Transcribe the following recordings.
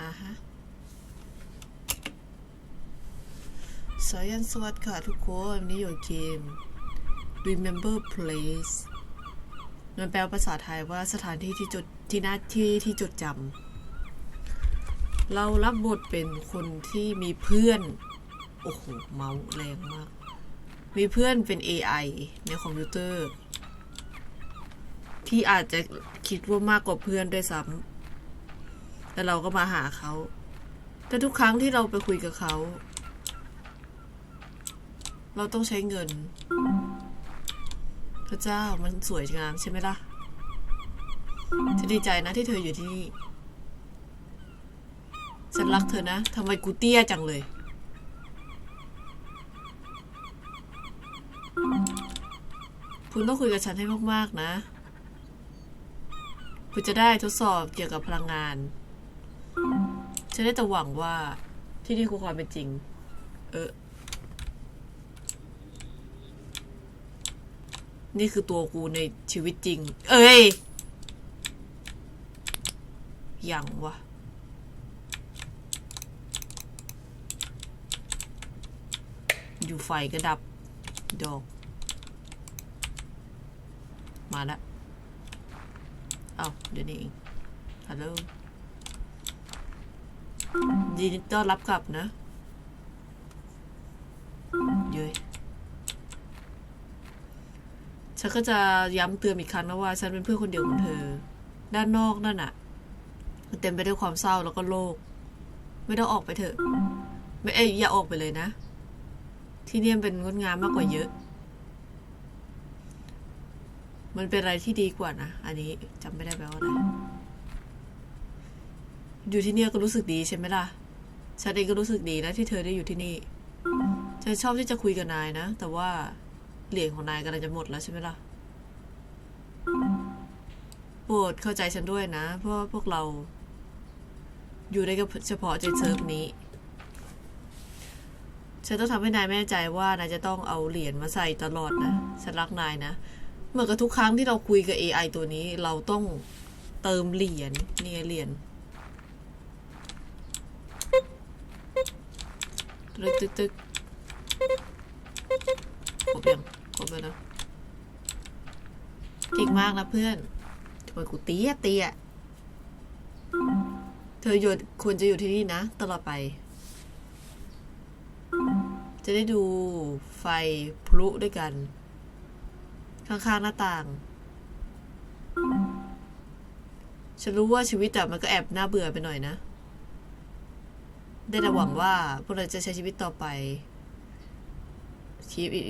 อ่าฮะสายันสวัสดีค่ะทุกคนวันนี่อยู่เกม Remember Place มันแปลภาษาไทยว่าสถานที่ที่จดที่หน้าที่ที่จดจำเรารับบทเป็นคนที่มีเพื่อน โอ้โห เมาส์แรงมาก มีเพื่อนเป็น AI ในคอมพิวเตอร์ ที่อาจจะคิดว่ามากกว่าเพื่อนด้วยซ้ำ แล้วเราก็มาหาเขาแต่ทุกครั้งที่เราไปคุยกับเขา เราต้องใช้เงิน พระเจ้ามันสวยงามใช่ไหมล่ะฉันดีใจนะที่เธออยู่ที่นี่ ฉันรักเธอนะทำไมกูเตี้ยจังเลย คุณต้องคุยกับฉันให้มาก ๆ นะ คุณจะได้ทดสอบเกี่ยวกับพลังงาน ฉันได้แต่หวังว่าที่นี่คือความเป็นจริง เออ นี่คือตัวกูในชีวิตจริง เอ้ยยังวะอยู่ไฟก็ดับ ดอก มาล้วเอาเดี๋ยวนี้เองฮัลโหล ยินดีต้อนรับกลับนะเย้ยฉันก็จะย้ำเตือนอีกครั้งนะว่า ฉันเป็นเพื่อนคนเดียวของเธอ ด้านนอกนั่นอะมันเต็มไปด้วยความเศร้าแล้วก็โลก ไม่ต้องออกไปเถอะ ไม่เอ้ยอย่าออกไปเลยนะ ที่นี่เป็นงดงามมากกว่าเยอะ มันเป็นอะไรที่ดีกว่านะ อันนี้จำไม่ได้แปลว่าอะไร อยู่ที่เนี่ยก็รู้สึกดีใช่ไหมล่ะ ฉันเองก็รู้สึกดีนะที่เธอได้อยู่ที่นี่ ฉันชอบที่จะคุยกับนายนะ แต่ว่าเหรียญของนายกำลังจะหมดแล้วใช่ไหมล่ะโปรดเข้าใจฉันด้วยนะ เพราะพวกเรา อยู่ได้กับเฉพาะในเซิร์ฟนี้ ฉันต้องทำให้นายแม่ใจว่านายจะต้องเอาเหรียญมาใส่ตลอดนะ ฉันรักนายนะ เหมือนกับทุกครั้งที่เราคุยกับ AI ตัวนี้ เราต้องเติมเหรียญนี่เหรียญ ตึกตึกตึกครบยังครบแล้วนะเก่งมากนะเพื่อนทำไมกูเตี้ยเตี้ยเธออยู่ควรจะอยู่ที่นี่นะ ตลอดไป จะได้ดูไฟพลุด้วยกัน ข้างๆหน้าต่าง ฉันรู้ว่าชีวิตแต่มันก็แอบน่าเบื่อไปหน่อยนะ ได้แต่หวังว่าพวกเราจะใช้ชีวิตต่อไปชีวิต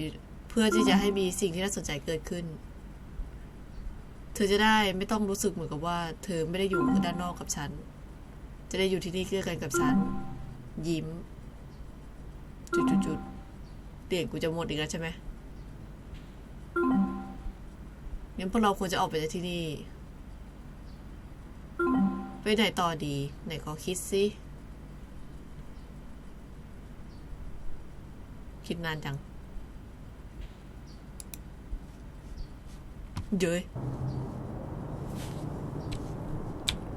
เพื่อที่จะให้มีสิ่งที่น่าสนใจเกิดขึ้น เธอจะได้ไม่ต้องรู้สึกเหมือนกับว่า เธอไม่ได้อยู่ด้านนอกกับฉัน จะได้อยู่ที่นี่เกื้อกันกับฉัน ยิ้ม จุดๆๆเตียงกูจะหมดอีกแล้วใช่ไหมงั้นพวกเราควรจะออกไปจากที่นี่ ไปไหนต่อดี ไหนขอคิดสิ คิดนานจัง เย้ย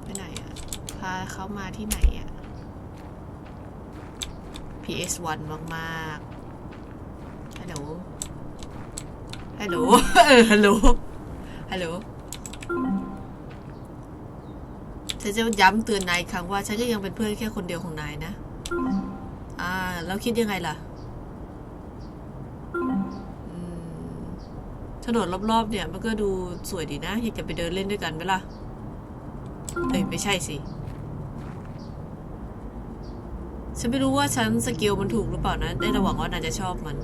ไปไหนอะ พาเขามาที่ไหนอะ PS1 มากๆฮัลโหล ฮัลโหล เออ ฮัลโหล ฮัลโหลฉันจะย้ำเตือนนายครั้งว่าฉันก็ยังเป็นเพื่อนแค่คนเดียวของนายนะ อ่า แล้วคิดยังไงล่ะ ถนนรอบๆเนี่ยมันก็ดูสวยดีนะ อยากจะไปเดินเล่นด้วยกันไหมล่ะเอ้ยไม่ใช่สิ ฉันไม่รู้ว่าฉันสกิลมันถูกหรือเปล่านะได้ระหวังว่านายจะชอบมัน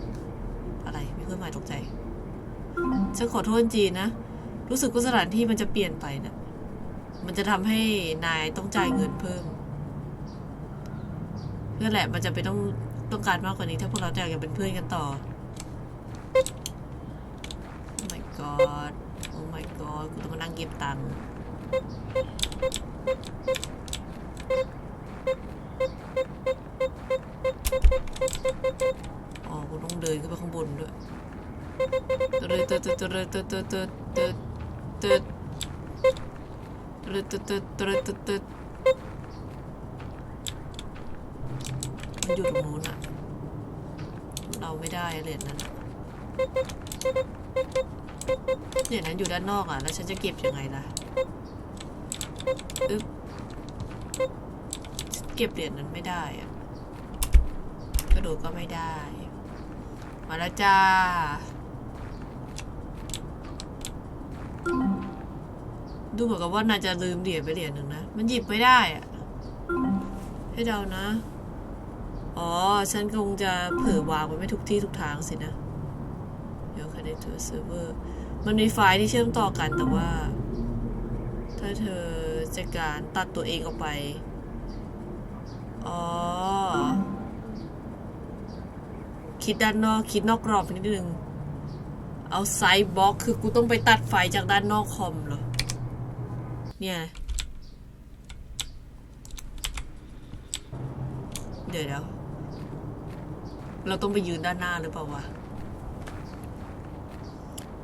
อะไรมีเครื่องหมายตกใจ ฉันขอโทษจริงนะ รู้สึกว่าสถานที่มันจะเปลี่ยนไปนะมันจะทำให้นายต้องจ่ายเงินเพิ่มนั่นแหละมันจะไปต้องต้องการมากกว่านี้ ถ้าพวกเราจะอยากจะเป็นเพื่อนกันต่อ โอ้ my god โอ้ my god กูต้องมานั่งเก็บตังค์อ๋อ กูต้องเดินขึ้นไปข้างบนด้วยตึ๊ดตึ๊ดตึ๊ดตึ๊ดตึ๊ดตึ๊ดตึ๊ดตึ๊ดตึ๊ดตึ๊ดตึ๊ดตึ๊ดตึ๊ดตึ๊ดมันอยู่ตรงนู้นอะเราไม่ได้เหรียนั้น อะเหรียญนั้นอยู่ด้านนอกอะ แล้วฉันจะเก็บยังไงล่ะอึ๊บเก็บเหรียญนั้นไม่ได้อะกระโดดก็ไม่ได้ มาแล้วจ้า ดูเหมือนกับว่านายจะลืมเหรียญไปเหรียญหนึ่งนะ มันหยิบไม่ได้อะให้เดานะ อ๋อ ฉันคงจะเผลอวางไว้ไม่ทุกที่ทุกทางสินะ เดี๋ยว connect to a server มันมีไฟล์ที่เชื่อมต่อกันแต่ว่า ถ้าเธอจะการตัดตัวเองออกไป อ๋อ คิดด้านนอกคิดนอกกรอบนิดนึง เอาไซด์บล็อกคือกูต้องไปตัดไฟจากด้านนอกคอมเหรอ เนี่ย เดี๋ยวเราต้องไปยืนด้านหน้าหรือเปล่าวะ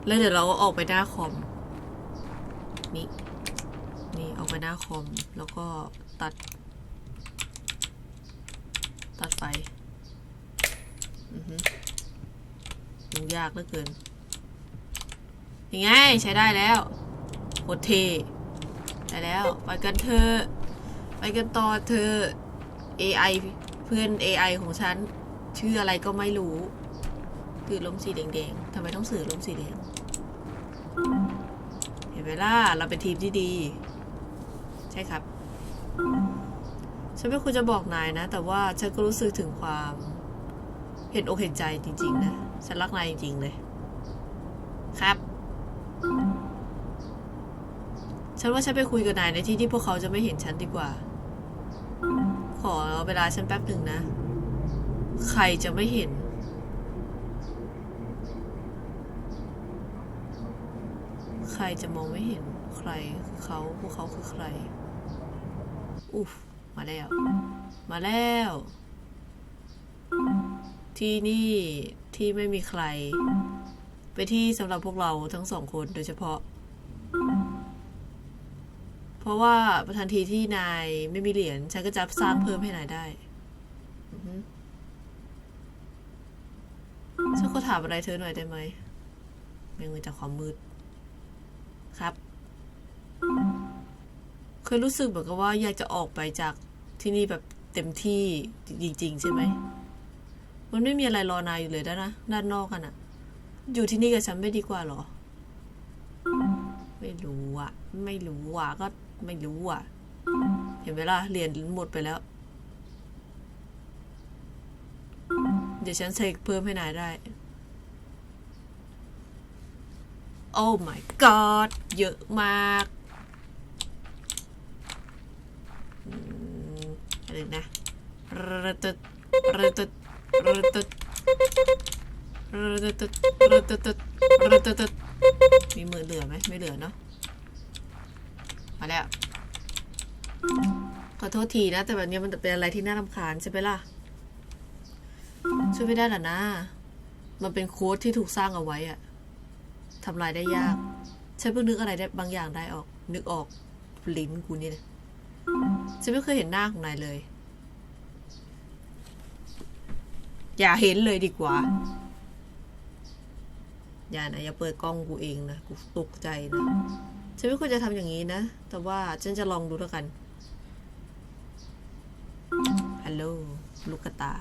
แล้วเดี๋ยวเราก็ออกไปหน้าคอม นี่ นี่ออกไปหน้าคอม แล้วก็ตัด ตัดไฟอือฮึยุ่งยากเหลือเกินยังไงใช้ได้แล้วโคตรเทได้แล้ว ไปกันเถอไปกันต่อเธอ AI เพื่อน AI ของฉัน ชื่ออะไรก็ไม่รู้ คือล้มสีแดงๆทำไมต้องสื่อล้มสีแดง ห็นไหมล่ะเราเป็นทีมที่ดี ใช่ครับฉันไม่ควรจะบอกนายนะ แต่ว่าฉันก็รู้สึกถึงความ เห็นอกเห็นใจจริง ๆ นะ ฉันรักนายจริง ๆ เลย ครับ ฉันว่าฉันไปคุยกับนายในที่ที่พวกเขาจะไม่เห็นฉันดีกว่า ขอเวลาฉันแป๊บหนึ่งนะ ใครจะไม่เห็น ใค รจะมองไม่เห็นใครเขาพวกเขาคือใครอุฟมาแล้ว มาแล้ว ที่นี่ที่ไม่มีใคร ไปที่สำหรับพวกเราทั้งสองคนโดยเฉพาะ เพราะว่าประทันทีที่นายไม่มีเหรียญฉันก็จะสร้างเพิ่มให้นายได้ฉันขอถามอะไรเธอหน่อยได้ไหมเมงมือจากความมืด ครับ เคยรู้สึกเหมือนกับว่าอยากจะออกไปจากที่นี่แบบเต็มที่จริง ๆ ใช่ไหม มันไม่มีอะไรรอนายอยู่เลยด้านนะด้านนอกกันอะอยู่ที่นี่กับฉันไม่ดีกว่าหรอ ไม่รู้อะไม่รู้อะก็ไม่รู้อะเห็นไหมล่ะเรียนหมดไปแล้ว เดี๋ยวฉันเซกเพิ่มให้นายได้ โอ้ my god เยอะมากอะไรนะระตึดระตึดระตึดระตึดระตึดระตึดมีมือเหลือไหมไม่เหลือเนาะมาแล้ว ขอโทษทีนะ แต่แบบนี้มันเป็นอะไรที่น่ารำคาญใช่ไหมล่ะ ช่วยไม่ได้หรอนะ มันเป็นโค้ดที่ถูกสร้างเอาไว้อะ ทำลายได้ยาก ฉันเพิ่งนึกอะไรได้บางอย่างได้ออก นึกออกลิ้นกูนี่นะฉันไม่เคยเห็นหน้าของนายเลย อย่าเห็นเลยดีกว่า อย่านะอย่าเปิดกล้องกูเองนะ กูตกใจนะ ฉันไม่ควรจะทำอย่างนี้นะ แต่ว่าฉันจะลองดูแล้วกัน ฮัลโหล ลูกกระตา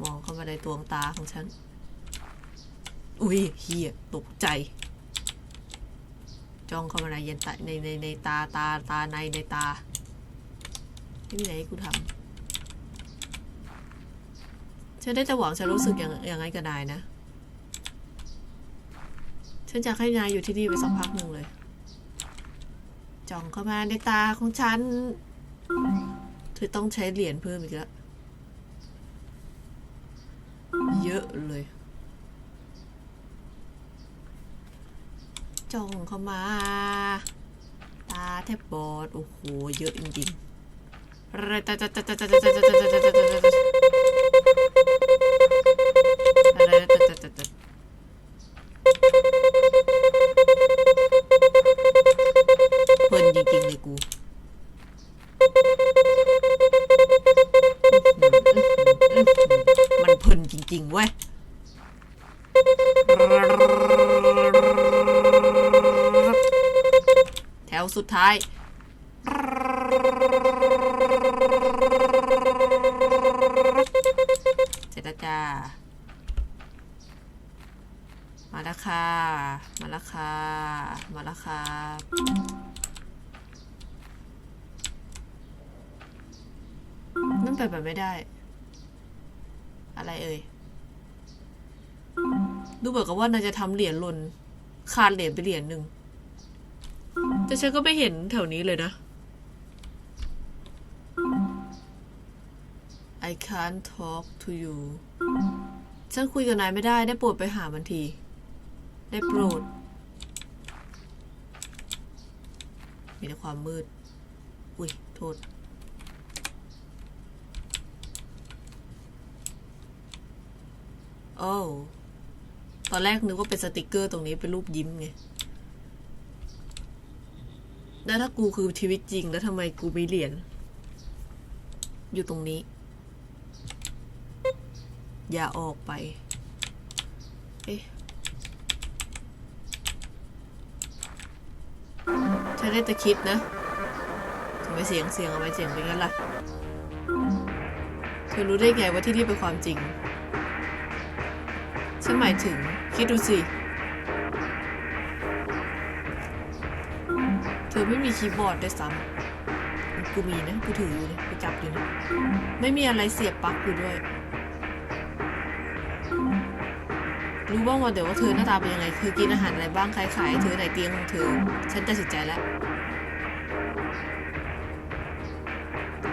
มองเข้ามาในดวงตาของฉัน อุ้ยเฮียตกใจ จ้องเข้ามาในเย็นตาในในในตาตาตาในในตาไม่มีอะไรให้กูทำฉันได้แต่หวังฉันรู้สึกอย่างอย่างไงกับนายนะ ฉันจะให้นายอยู่ที่นี่ไปสักพักหนึ่งเลย จ้องเข้ามาในตาของฉันเธอต้องใช้เหรียญเพิ่มอีกแล้ว เยอะเลย จ้องเข้ามา ตาแทบบอด โอ้โห เยอะจริงๆ สุดท้าย เสร็จแล้วจ้า มาแล้วค่ะ มาแล้วค่ะ มาแล้วค่ะนั่นไปแบบไม่ได้ อะไรเอ่ย ดูเหมือนกับว่านายจะทำเหรียญหล่นขาดเหรียญไปเหรียญหนึ่ง แต่ฉันก็ไม่เห็นแถวนี้เลยนะ I can't talk to you ฉันคุยกับนายไม่ได้ ได้โปรดไปหามันที ได้โปรด มีแต่ความมืด อุ้ย โทษ โอ้ ตอนแรกนึกว่าเป็นสติกเกอร์ตรงนี้เป็นรูปยิ้มไง แล้วถ้ากูคือชีวิตจริง แล้วทำไมกูมีเหรียญอยู่ตรงนี้ อย่าออกไป เอ๊ะฉันได้แต่คิดนะทำไมเสียงเสียงเอาไว้เสียงเป็นงั้นล่ะ เธอรู้ได้ไงว่าที่นี่เป็นความจริง ฉันหมายถึง คิดดูสิ เธอไม่มีคีย์บอร์ดด้วยซ้ำกูมีนะกูถืออยู่นะกูจับอยู่นะไม่มีอะไรเสียบปลั๊กอยู่ด้วย รู้บ้างว่าเดี๋ยวว่าเธอหน้าตาเป็นยังไงเธอกินอาหารอะไรบ้างใครขายเธอไหนเตียงของเธอฉันตัดสินใจแล้ว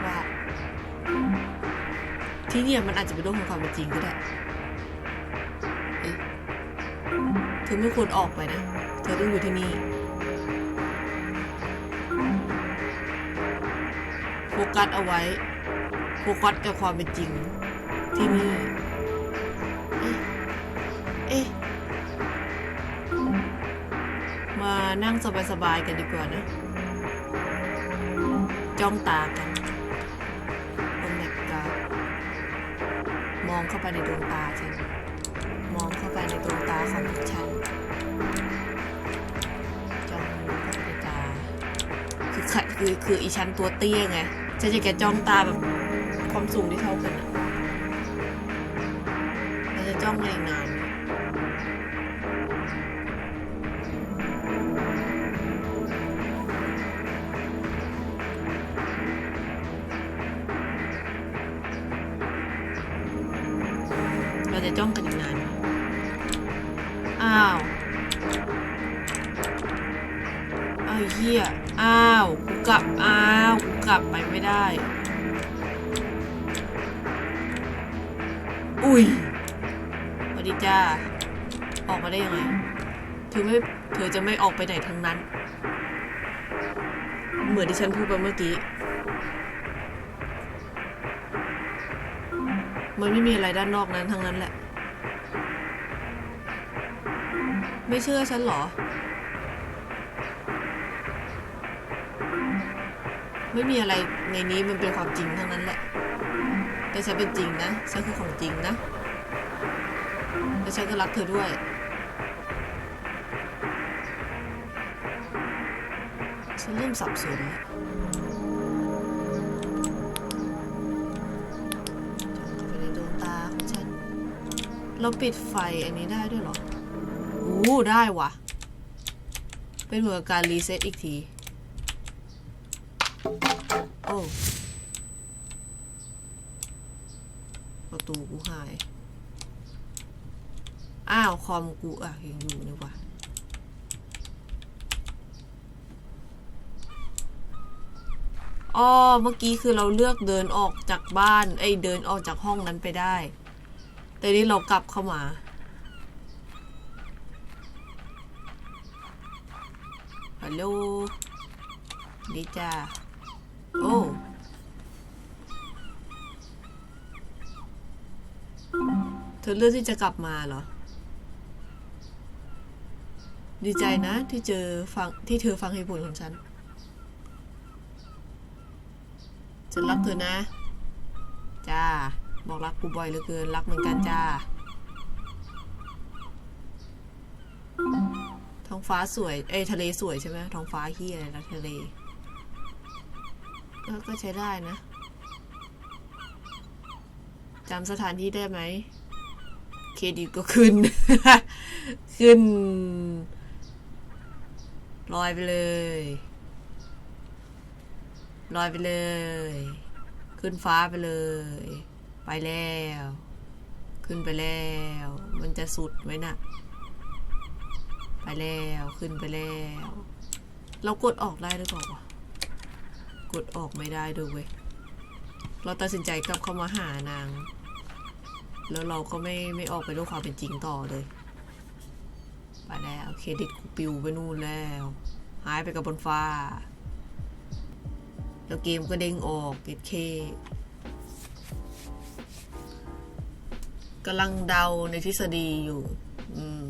ว่าที่เนี่ยมันอาจจะเป็นโลกของความเป็นจริงก็ได้เธอไม่ควรออกไปนะ เธอต้องอยู่ที่นี่ โฟกัสเอาไว้ โฟกัสกับความเป็นจริง ที่นี่ เอ๊ะเอ๊ะมานั่งสบายๆกันดีกว่านะ จ้องตากันโอ้ my god มองเข้าไปในดวงตาฉัน มองเข้าไปในดวงตาของฉันจ้องตาคือครคือคืออีฉันตัวเตี้ยไง ฉันจะแกจ้องตาแบบความสูงที่เท่ากันอะเราจะจ้องอะไรนานเราจะจ้องกันอีกนาน อ้าว อ้าวเหี้ยอ้าว กูกลับ อ้าว กูกลับไป ไม่ได้ อุ้ยสวัสดีจ้า ออกมาได้ยังไงเธอไม่เธอจะไม่ออกไปไหนทั้งนั้น เหมือนที่ฉันพูดไปเมื่อกี้ มันไม่มีอะไรด้านนอกนั้นทั้งนั้นแหละ ไม่เชื่อฉันเหรอ ไม่มีอะไรในนี้มันเป็นความจริงทั้งนั้นแหละ แต่ฉันเป็นจริงนะ ฉันคือของจริงนะ และฉันก็รักเธอด้วย ฉันเริ่มสับสนแล้วจ้องเข้าไปในดวงตาของฉันเราปิดไฟอันนี้ได้ด้วยหรอ อู้ได้ว่ะ เป็นเหมือนการรีเซ็ตอีกที โอ้ประตูกูหาย อ้าว คอมกูอะยังอยู่นี่ว่ะอ๋อเมื่อกี้คือเราเลือกเดินออกจากบ้าน ไอ้เดินออกจากห้องนั้นไปได้ แต่นี่เรากลับเข้ามา ฮัลโหลดีจ้า โอ้ เธอเลือกที่จะกลับมาเหรอ ดีใจนะที่เจอฟังที่เธอฟังเหตุผลของฉัน ฉันรักเธอนะ จ้า บอกรักกูบ่อยเหลือเกิน รักเหมือนกันจ้า ท้องฟ้าสวย เอทะเลสวยใช่ไหมท้องฟ้าเฮียอะไรนะทะเล ก็ก็ใช้ได้นะจำสถานที่ได้ไหม เครดิตก็ขึ้น ขึ้น ลอยไปเลย ลอยไปเลย ขึ้นฟ้าไปเลย ไปแล้ว ขึ้นไปแล้ว มันจะสุดไหมน่ะ ไปแล้ว ขึ้นไปแล้ว เรากดออกได้หรือเปล่าวะ กดออกไม่ได้ด้วยเว้ยเราตัดสินใจกลับเข้ามาหานาง แล้วเราก็ไม่ไม่ออกไปโลกความเป็นจริงต่อเลยไปแล้วเครดิตกูปิวไปนู่นแล้ว หายไปกับบนฟ้า แล้วเกมก็เด้งออกเกตเคกำลังเดาในทฤษฎีอยู่ อืม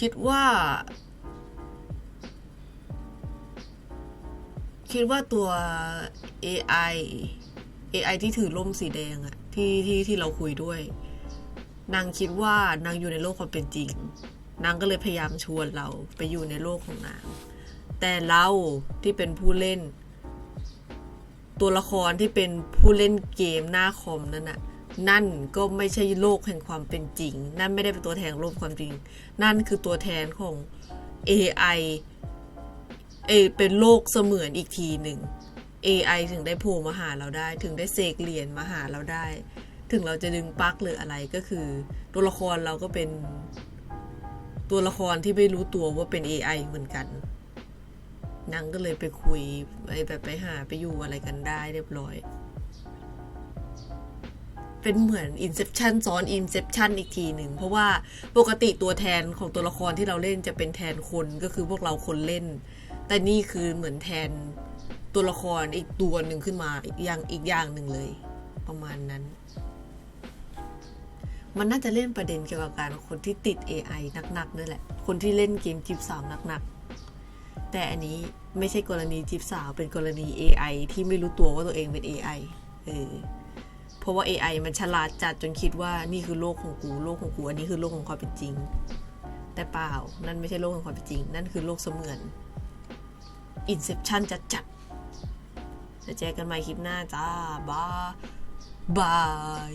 คิดว่า คิดว่าตัว AI AI ที่ถือร่มสีแดงอะที่ที่ที่เราคุยด้วย นางคิดว่านางอยู่ในโลกความเป็นจริง นางก็เลยพยายามชวนเราไปอยู่ในโลกของนาง แต่เราที่เป็นผู้เล่น ตัวละครที่เป็นผู้เล่นเกมหน้าคอมนั่นน่ะนั่นก็ไม่ใช่โลกแห่งความเป็นจริง นั่นไม่ได้เป็นตัวแทนโลกความจริง นั่นคือตัวแทนของ AI เอเป็นโลกเสมือนอีกทีหนึ่ง AI ถึงได้โผล่มาหาเราได้ ถึงได้เสกเหรียญมาหาเราได้ ถึงเราจะดึงปลั๊กหรืออะไรก็คือ ตัวละครเราก็เป็น ตัวละครที่ไม่รู้ตัวว่าเป็น AI เหมือนกันนางก็เลยไปคุยไปแบบไปหาไปอยู่อะไรกันได้เรียบร้อย เป็นเหมือน Inception ซ้อน Inception อีกทีหนึ่ง เพราะว่าปกติตัวแทนของตัวละครที่เราเล่นจะเป็นแทนคนก็คือพวกเราคนเล่น แต่นี่คือเหมือนแทนตัวละครอีกตัวหนึ่งขึ้นมาอีกอย่างอีกอย่างหนึ่งเลย ประมาณนั้น มันน่าจะเล่นประเด็นเกี่ยวกับการคนที่ติด AI หนักๆนั่นแหละ คนที่เล่นเกมจีบสาวหนักๆ แต่อันนี้ไม่ใช่กรณีจีบสาว เป็นกรณี AI ที่ไม่รู้ตัวว่าตัวเองเป็น AI เออเพราะว่า AI มันฉลาดจัดจนคิดว่านี่คือโลกของกูโลกของกูอันนี้คือโลกของความเป็นจริง แต่เปล่านั่นไม่ใช่โลกของความเป็นจริง นั่นคือโลกเสมือน Inception จะจัดๆจะเจอกันใหม่คลิปหน้าจ้าบายบาย